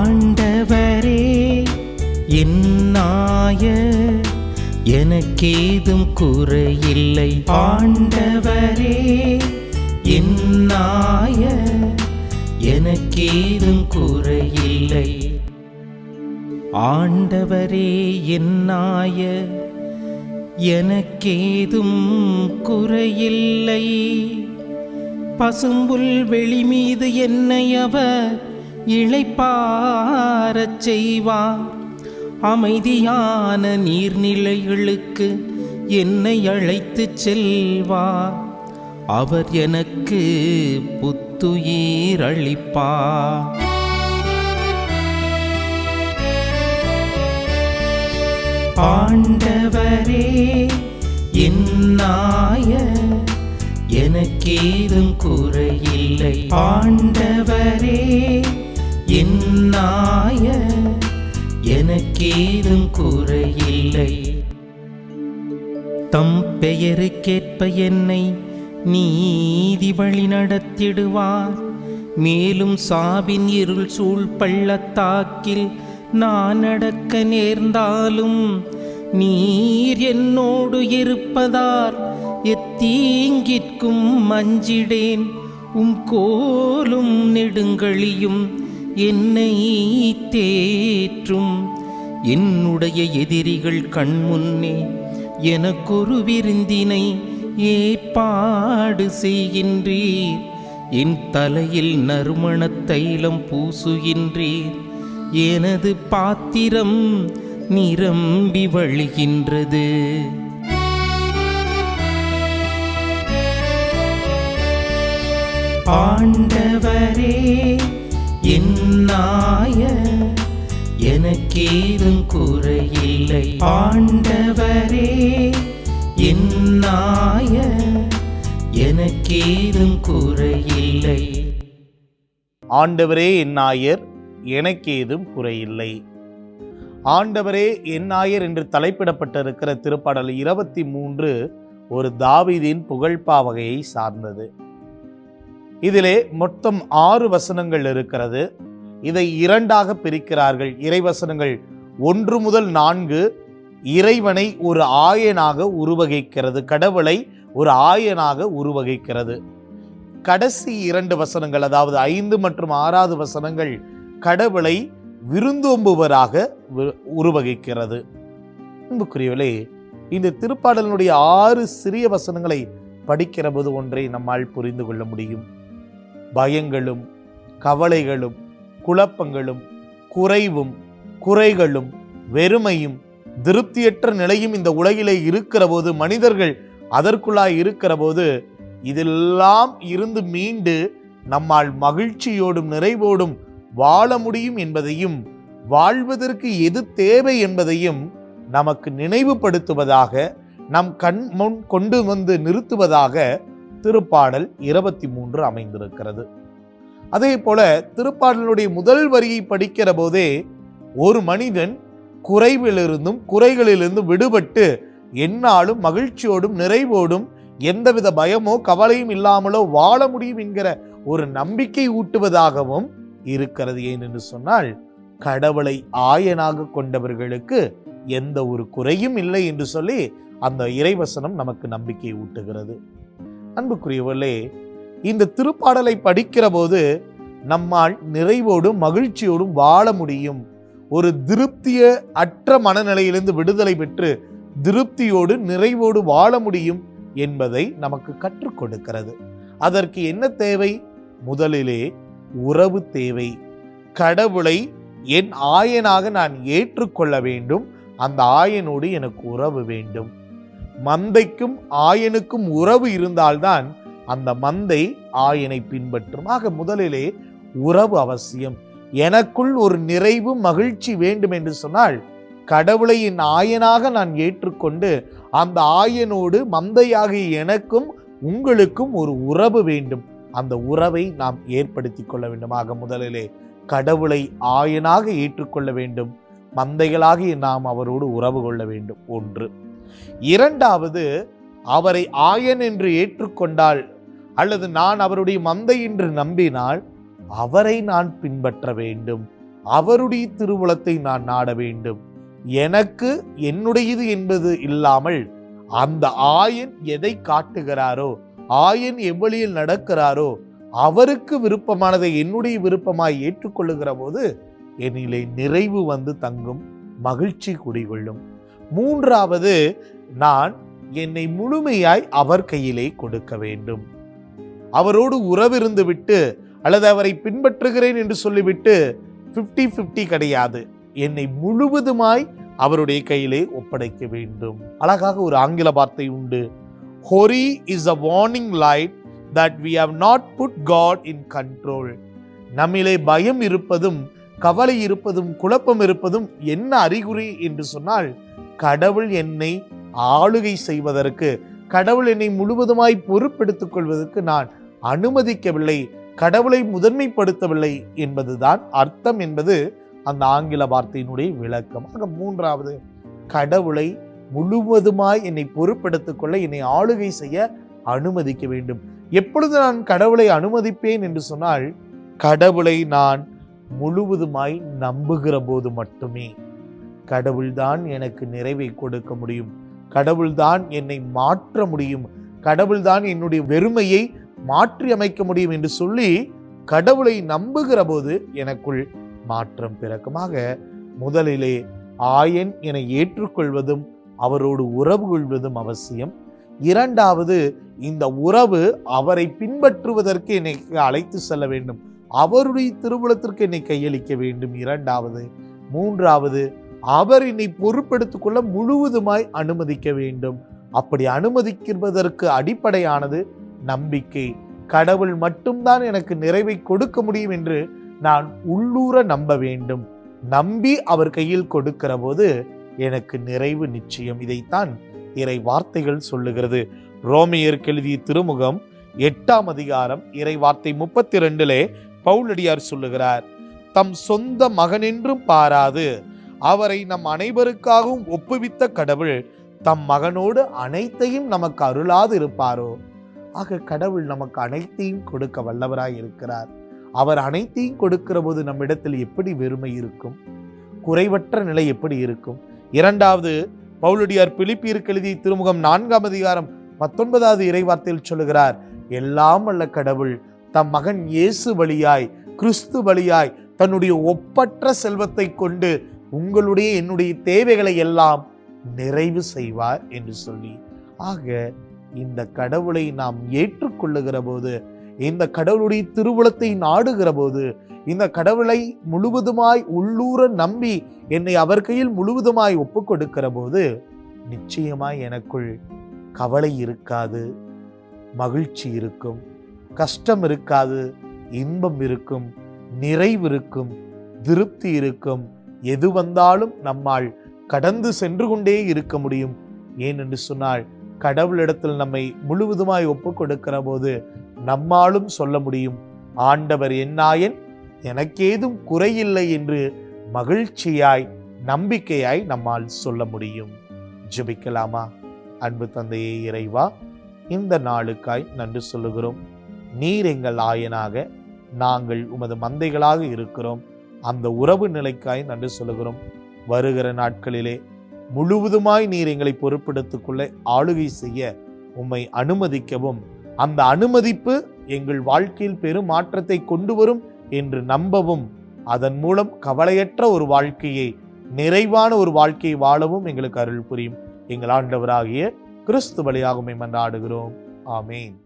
ஆண்டவரே என்னாய எனக்கேதும் குறையில்லை. ஆண்டவரே என்னாய எனக்கேதும் குறையில்லை. ஆண்டவரே என்னாய எனக்கேதும் குறையில்லை. பசும்புல் வெளி மீது என்னை அவர் இளைப்பாரச் செய்வார். அமைதியான நீர்நிலைகளுக்கு என்னை அழைத்துச் செல்வார். அவர் எனக்கு புத்துயிர் அளிப்பார். ஆண்டவரே என்னாய எனக்கேதும் குறையில்லை. ஆண்டவரே நாய எனக்கேதும் குறையில்லை. தம் பெயருக்கேற்ப என்னை நீதி வழி நடத்திடுவார். மேலும் சாவின் இருள் சூழ் பள்ளத்தாக்கில் நான் நடக்க நேர்ந்தாலும் நீர் என்னோடு இருப்பதால் எத்தீங்கிற்கும் மஞ்சிடேன் உம் கோலும் நெடுங்கழியும் என்னை தேற்றும். என்னுடைய எதிரிகள் கண்முன்னே எனக்கொரு விருந்தினை ஏற்பாடு செய்கின்றீர். என் தலையில் நறுமண தைலம் பூசுகின்றீர். எனது பாத்திரம் நிரம்பி வழிகின்றது. ஆண்டவரே என்னாய எனக்கேதும் குறையில்லை. ஆண்டவரே என்னாய எனக்கேதும் குறையில்லை. ஆண்டவரே என் நாயர் எனக்கேதும் குறையில்லை. ஆண்டவரே என் நாயர் என்று தலைப்பிடப்பட்டிருக்கிற திருப்பாடல் இருபத்தி மூன்று ஒரு தாவிதின் புகழ்பா வகையை சார்ந்தது. இதிலே மொத்தம் ஆறு வசனங்கள் இருக்கிறது. இதை இரண்டாக பிரிக்கிறார்கள். இறைவசனங்கள் ஒன்று முதல் நான்கு இறைவனை ஒரு ஆயனாக உருவகிக்கிறது. கடவுளை ஒரு ஆயனாக உருவகிக்கிறது. கடைசி இரண்டு வசனங்கள் அதாவது ஐந்து மற்றும் ஆறாவது வசனங்கள் கடவுளை விருந்தோம்புவராக உருவகிக்கிறது. அன்புக்குரியவளே இந்த திருப்பாடலினுடைய ஆறு சிறிய வசனங்களை படிக்கிற போது ஒன்றை நம்மால் புரிந்து கொள்ள முடியும். பயங்களும் கவலைகளும் குழப்பங்களும் குறைவும் குறைகளும் வெறுமையும் திருப்தியற்ற நிலையும் இந்த உலகிலே இருக்கிற போது மனிதர்கள் அதற்குள்ளாய் இருக்கிற போது இதெல்லாம் இருந்து மீண்டு நம்மால் மகிழ்ச்சியோடும் நிறைவோடும் வாழ முடியும் என்பதையும் வாழ்வதற்கு எது தேவை என்பதையும் நமக்கு நினைவுபடுத்துவதாக நம் கண் முன் கொண்டு வந்து நிறுத்துவதாக திருப்பாடல் இருபத்தி மூன்று அமைந்திருக்கிறது. அதே போல திருப்பாடலுடைய முதல் வரியை படிக்கிற போதே ஒரு மனிதன் குறைவிலிருந்தும் குறைகளிலிருந்தும் விடுபட்டு எந்நாளும் மகிழ்ச்சியோடும் நிறைவோடும் எந்தவித பயமோ கவலையும் இல்லாமலோ வாழ முடியும் என்கிற ஒரு நம்பிக்கை ஊட்டுவதாகவும் இருக்கிறது. ஏனென்று சொன்னால் கடவுளை ஆயனாக கொண்டவர்களுக்கு எந்த ஒரு குறையும் இல்லை என்று சொல்லி அந்த இறைவசனம் நமக்கு நம்பிக்கை ஊட்டுகிறது. அன்புக்குரியவர்களே இந்த திருப்பாடலை படிக்கிற போது நம்மால் நிறைவோடும் மகிழ்ச்சியோடும் வாழ முடியும். ஒரு திருப்திய அற்ற மனநிலையிலிருந்து விடுதலை பெற்று திருப்தியோடு நிறைவோடு வாழ முடியும் என்பதை நமக்கு கற்றுக் கொடுக்கிறது. அதற்கு என்ன தேவை? முதலிலே உறவு தேவை. கடவுளை என் ஆயனாக நான் ஏற்றுக்கொள்ள வேண்டும். அந்த ஆயனோடு எனக்கு உறவு வேண்டும். மந்தைக்கும் ஆயனுக்கும் உறவு இருந்தால்தான் அந்த மந்தை ஆயனை பின்பற்றும். ஆக முதலிலே உறவு அவசியம். எனக்குள் ஒரு நிறைவு மகிழ்ச்சி வேண்டும் என்று சொன்னால் கடவுளை என் ஆயனாக நான் ஏற்றுக்கொண்டு அந்த ஆயனோடு மந்தையாகிய எனக்கும் உங்களுக்கும் ஒரு உறவு வேண்டும். அந்த உறவை நாம் ஏற்படுத்தி கொள்ள வேண்டும். ஆக முதலிலே கடவுளை ஆயனாக ஏற்றுக்கொள்ள வேண்டும். மந்தைகளாகிய நாம் அவரோடு உறவு கொள்ள வேண்டும். ஒன்று. இரண்டாவது அவரை ஆயன் என்று ஏற்றுக்கொண்டால் அல்லது நான் அவருடைய மந்தை என்று நம்பினால் அவரை நான் பின்பற்ற வேண்டும். அவருடைய திருவுளத்தை நான் நாட வேண்டும். எனக்கு என்னுடையது என்பது இல்லாமல் அந்த ஆயன் எதை காட்டுகிறாரோ ஆயன் எவ்வளியில் நடக்கிறாரோ அவருக்கு விருப்பமானதை என்னுடைய விருப்பமாய் ஏற்றுக்கொள்ளுகிற போது என்னிலே நிறைவு வந்து தங்கும் மகிழ்ச்சி குடிகொள்ளும். மூன்றாவது நான் என்னை முழுமையாய் அவர் கையிலே கொடுக்க வேண்டும். அவரோடு உறவிருந்து விட்டு அல்லது அவரை பின்பற்றுகிறேன் என்று சொல்லிவிட்டு 50 50 கிடையாது. என்னை முழுவதுமாய் அவருடைய கையிலே ஒப்படைக்க வேண்டும். அழகாக ஒரு ஆங்கில வார்த்தை உண்டு. Worry is a warning light that we have not put God in control நம்மிலே பயம் இருப்பதும் கவலை இருப்பதும் குழப்பம் இருப்பதும் என்ன அறிகுறி என்று சொன்னால் கடவுள் என்னை ஆளுகை செய்வதற்கு கடவுள் என்னை முழுவதுமாய் பொறுப்பெடுத்துக் கொள்வதற்கு நான் அனுமதிக்கவில்லை கடவுளை முதன்மைப்படுத்தவில்லை என்பதுதான் அர்த்தம் என்பது அந்த ஆங்கில வார்த்தையினுடைய விளக்கம். ஆக மூன்றாவது கடவுளை முழுவதுமாய் என்னை பொறுப்பெடுத்துக் கொள்ள என்னை ஆளுகை செய்ய அனுமதிக்க வேண்டும். எப்பொழுது நான் கடவுளை அனுமதிப்பேன் என்று சொன்னால் கடவுளை நான் முழுவதுமாய் நம்புகிற போது மட்டுமே. கடவுள்தான் எனக்கு நிறைவை கொடுக்க முடியும். கடவுள்தான் என்னை மாற்ற முடியும். கடவுள்தான் என்னுடைய வெறுமையை மாற்றி அமைக்க முடியும் என்று சொல்லி கடவுளை நம்புகிற போது எனக்குள் மாற்றம் பிறக்குமாக. முதலிலே ஆயன் என ஏற்றுக்கொள்வதும் அவரோடு உறவு கொள்வதும் அவசியம். இரண்டாவது இந்த உறவு அவரை பின்பற்றுவதற்கு என்னை அழைத்து செல்ல வேண்டும். அவருடைய திருவுளத்திற்கு என்னை கையளிக்க வேண்டும். இரண்டாவது. மூன்றாவது அவர் என்னை பொறுப்பெடுத்துக் கொள்ள முழுவதுமாய் அனுமதிக்க வேண்டும். அப்படி அனுமதிக்கிறதற்கு அடிப்படையானது நம்பிக்கை. கடவுள் மட்டும்தான் எனக்கு நிறைவை கொடுக்க முடியும் என்று நான் உள்ளூர நம்ப வேண்டும். நம்பி அவர் கையில் கொடுக்கிற போது எனக்கு நிறைவு நிச்சயம். இதைத்தான் இறை வார்த்தைகள் சொல்லுகிறது. ரோமியர் கெழுதிய திருமுகம் எட்டாம் அதிகாரம் இறை வார்த்தை முப்பத்தி ரெண்டிலே பவுலடியார் சொல்லுகிறார் தம் சொந்த மகனென்றும் பாராது. அவரை நம் அனைவருக்காகவும் ஒப்புவித்த கடவுள் தம் மகனோடு அனைத்தையும் நமக்கு அருளாது இருப்பாரோ ஆக கடவுள் நமக்கு அனைத்தையும் கொடுக்க வல்லவராய் இருக்கிறார். அவர் அனைத்தையும் கொடுக்கிற போது நம்மிடத்தில் எப்படி வெறுமை இருக்கும்? குறைவற்ற நிலை எப்படி இருக்கும்? இரண்டாவது பவுலடியார் பிலிப்பியருக்கு எழுதிய திருமுகம் நான்காம் அதிகாரம் பத்தொன்பதாவது இறைவார்த்தையில் சொல்லுகிறார் எல்லாம் அல்ல கடவுள் தம் மகன் இயேசு வழியாய் கிறிஸ்து வழியாய் தன்னுடைய ஒப்பற்ற செல்வத்தை கொண்டு உங்களுடைய என்னுடைய தேவைகளை எல்லாம் நிறைவு செய்வார் என்று சொல்லி. ஆக இந்த கடவுளை நாம் ஏற்றுக்கொள்ளுகிற போது இந்த கடவுளுடைய திருவுளத்தை நாடுகிற போது இந்த கடவுளை முழுவதுமாய் உள்ளூர நம்பி என்னை அவர் கையில் முழுவதுமாய் ஒப்பு கொடுக்கிற போது நிச்சயமாய் எனக்குள் கவலை இருக்காது மகிழ்ச்சி இருக்கும் கஷ்டம் இருக்காது இன்பம் இருக்கும் நிறைவு இருக்கும் திருப்தி இருக்கும் எது வந்தாலும் நம்மால் கடந்து சென்று கொண்டே இருக்க முடியும். ஏனென்று சொன்னால் கடவுளிடத்தில் நம்மை முழுவதுமாய் ஒப்பு கொடுக்கிற போது நம்மாலும் சொல்ல முடியும். ஆண்டவர் என்னாயன்? எனக்கேதும் குறையில்லை என்று மகிழ்ச்சியாய் நம்பிக்கையாய் நம்மால் சொல்ல முடியும். ஜெபிக்கலாமா? அன்பு தந்தையே இறைவா இந்த நாளுக்காய் நன்றி சொல்லுகிறோம். நீர் எங்கள் ஆயனாக நாங்கள் உமது மந்தைகளாக இருக்கிறோம். அந்த உறவு நிலைக்காய் நன்றி சொல்லுகிறோம். வருகிற நாட்களிலே முழுவதுமாய் நீர் எங்களை பொறுப்பெடுத்துக்கொள்ள ஆளுகை செய்ய உம்மை அனுமதிக்கவும். அந்த அனுமதிப்பு எங்கள் வாழ்க்கையில் பெரும் மாற்றத்தை கொண்டு வரும் என்று நம்பவும். அதன் மூலம் கவலையற்ற ஒரு வாழ்க்கையை நிறைவான ஒரு வாழ்க்கையை வாழவும் எங்களுக்கு அருள் புரியும். எங்கள் ஆண்டவராகிய கிறிஸ்து வழியாக மன்றாடுகிறோம். ஆமேன்.